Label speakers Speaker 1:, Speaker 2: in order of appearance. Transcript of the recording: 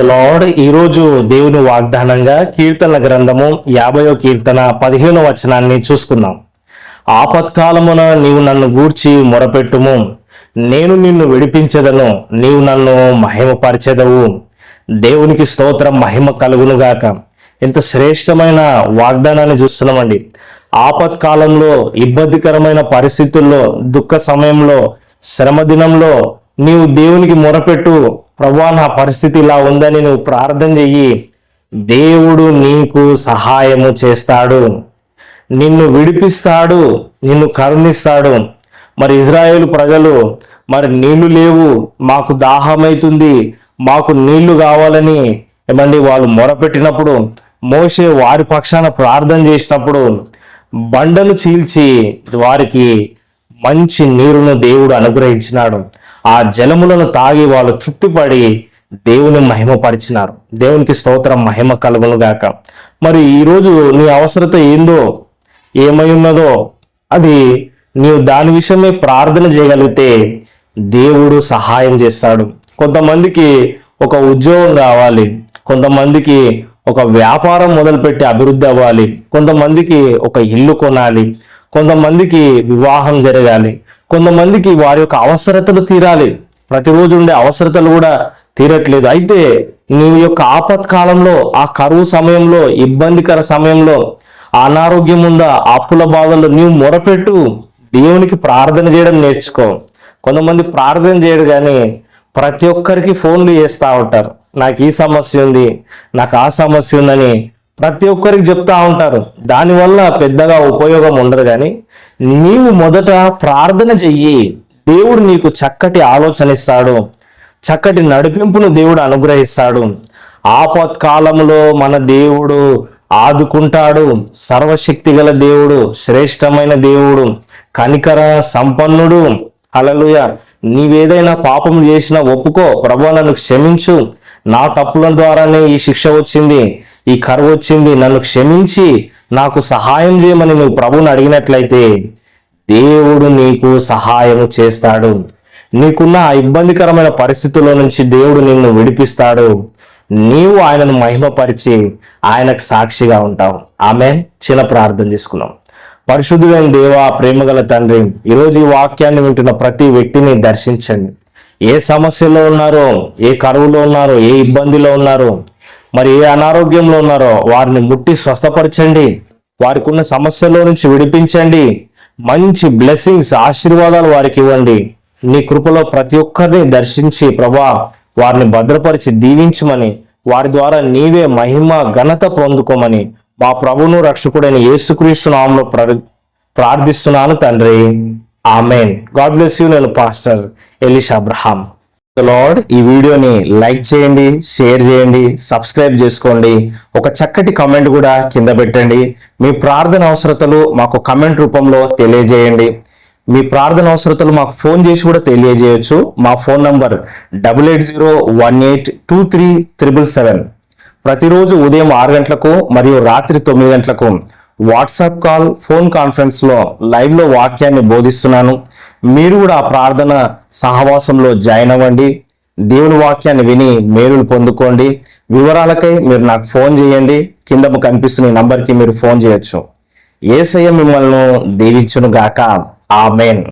Speaker 1: Lord ఈరోజు దేవుని వాగ్దానంగా కీర్తన గ్రంథము యాభయో కీర్తన పదిహేనో వచనాన్ని చూసుకుందాం. ఆపత్కాలమున నీవు నన్ను గూర్చి మొరపెట్టుము. నేను నిన్ను విడిపించదను. నీవు నన్ను మహిమపరచెదవు. దేవునికి స్తోత్రం మహిమ కలుగునుగాక. ఇంత శ్రేష్టమైన వాగ్దానాన్ని చూస్తున్నామండి. ఆపత్కాలంలో ఇబ్బందికరమైన పరిస్థితుల్లో దుఃఖ సమయంలో శ్రమ దినంలో నీవు దేవునికి మొరపెట్టు ప్రభా నా పరిస్థితి ఇలా ఉందని నువ్వు ప్రార్థన చెయ్యి. దేవుడు నీకు సహాయము చేస్తాడు. నిన్ను విడిపిస్తాడు నిన్ను కరుణిస్తాడు. మరి ఇజ్రాయేల్ ప్రజలు మరి నీళ్ళు లేవు మాకు దాహమైతుంది మాకు నీళ్ళు కావాలని ఏమండి వాళ్ళు మొరపెట్టినప్పుడు మోసే వారి పక్షాన ప్రార్థన చేసినప్పుడు బండను చీల్చి వారికి మంచి నీరును దేవుడు అనుగ్రహించినాడు. ఆ జలములను తాగి వాళ్ళు తృప్తిపడి దేవుని మహిమపరిచినారు. దేవునికి స్తోత్రం మహిమ కలుగును గాక. మరి ఈరోజు నీ అవసరత ఏందో ఏమై ఉన్నదో అది నీవు దాని విషయమే ప్రార్థన చేయగలిగితే దేవుడు సహాయం చేస్తాడు. కొంతమందికి ఒక ఉద్యోగం కావాలి కొంతమందికి ఒక వ్యాపారం మొదలుపెట్టి అభివృద్ధి అవ్వాలి. కొంతమందికి ఒక ఇల్లు కొనాలి. కొంతమందికి వివాహం జరగాలి కొంతమందికి వారి యొక్క అవసరతలు తీరాలి. ప్రతిరోజు ఉండే అవసరతలు కూడా తీరట్లేదు. అయితే నీ యొక్క ఆపత్కాలంలో ఆ కరువు సమయంలో ఇబ్బందికర సమయంలో అనారోగ్యం ఉందా అప్పుల బాధల్లో నీవు మొరపెట్టు దేవునికి ప్రార్థన చేయడం నేర్చుకో. కొంతమంది ప్రార్థన చేయడు కానీ ప్రతి ఒక్కరికి ఫోన్లు చేస్తూ ఉంటారు. నాకు ఈ సమస్య ఉంది నాకు ఆ సమస్య ఉందని ప్రతి ఒక్కరికి చెప్తా ఉంటారు దానివల్ల పెద్దగా ఉపయోగం ఉండదు కానీ నీవు మొదట ప్రార్థన చెయ్యి దేవుడు నీకు చక్కటి ఆలోచన ఇస్తాడు చక్కటి నడిపింపును దేవుడు అనుగ్రహిస్తాడు. ఆపత్కాలంలో మన దేవుడు ఆదుకుంటాడు సర్వశక్తి గల దేవుడు శ్రేష్టమైన దేవుడు కనికర సంపన్నుడు. అలలుయ నీవేదైనా పాపం చేసినా ఒప్పుకో ప్రభు నన్ను క్షమించు. నా తప్పుల ద్వారానే ఈ శిక్ష వచ్చింది. ఈ కరువు వచ్చింది. నన్ను క్షమించి నాకు సహాయం చేయమని నువ్వు ప్రభువుని అడిగినట్లయితే దేవుడు నీకు సహాయం చేస్తాడు. నీకున్న ఆ ఇబ్బందికరమైన పరిస్థితుల్లో నుంచి దేవుడు నిన్ను విడిపిస్తాడు. నీవు ఆయనను మహిమపరిచి ఆయనకు సాక్షిగా ఉంటావు. ఆమె చిన్న ప్రార్థన చేసుకున్నాం. పరిశుద్ధులైన దేవా ప్రేమగల తండ్రి ఈరోజు ఈ వాక్యాన్ని వింటున్న ప్రతి వ్యక్తిని దర్శించండి. ఏ సమస్యలో ఉన్నారో ఏ కరువులో ఉన్నారో ఏ ఇబ్బందిలో ఉన్నారో మరి ఏ అనారోగ్యంలో ఉన్నారో వారిని ముట్టి స్వస్థపరచండి. వారికి ఉన్న సమస్యలో నుంచి విడిపించండి. మంచి బ్లెస్సింగ్స్ ఆశీర్వాదాలు వారికి ఇవ్వండి. నీ కృపలో ప్రతి ఒక్కరిని దర్శించి ప్రభా వారిని భద్రపరిచి దీవించమని వారి ద్వారా నీవే మహిమ ఘనత పొందుకోమని మా ప్రభును రక్షకుడైన యేసుక్రీస్తు నామంలో ప్ర- ప్రార్థిస్తున్నాను తండ్రి. ఆమెన్. గాడ్ బ్లెస్ యూ నేను పాస్టర్ ఎలిష్ అబ్రహాం. లార్డ్. ఈ వీడియోని లైక్ చేయండి షేర్ చేయండి సబ్స్క్రైబ్ చేసుకోండి. ఒక చక్కటి కమెంట్ కూడా కింద పెట్టండి. మీ ప్రార్థన అవసరతలు మాకు కమెంట్ రూపంలో తెలియజేయండి. మీ ప్రార్థన అవసరతలు మాకు ఫోన్ చేసి కూడా తెలియజేయచ్చు. మా phone number double eight zero one eight two three triple seven. ప్రతిరోజు ఉదయం ఆరు గంటలకు మరియు రాత్రి తొమ్మిది గంటలకు వాట్సాప్ కాల్ ఫోన్ కాన్ఫరెన్స్లో లైవ్లో వాక్యాన్ని బోధిస్తున్నాను. మీరు కూడా ఆ ప్రార్థన సహవాసంలో జాయిన్ అవ్వండి. దేవుని వాక్యాన్ని విని మేలులు పొందుకోండి. వివరాలకై మీరు నాకు ఫోన్ చేయండి. కింద కనిపిస్తున్న నంబర్కి మీరు ఫోన్ చేయొచ్చు. ఏసయ్య మిమ్మల్ని దీవించును గాక ఆమెన్.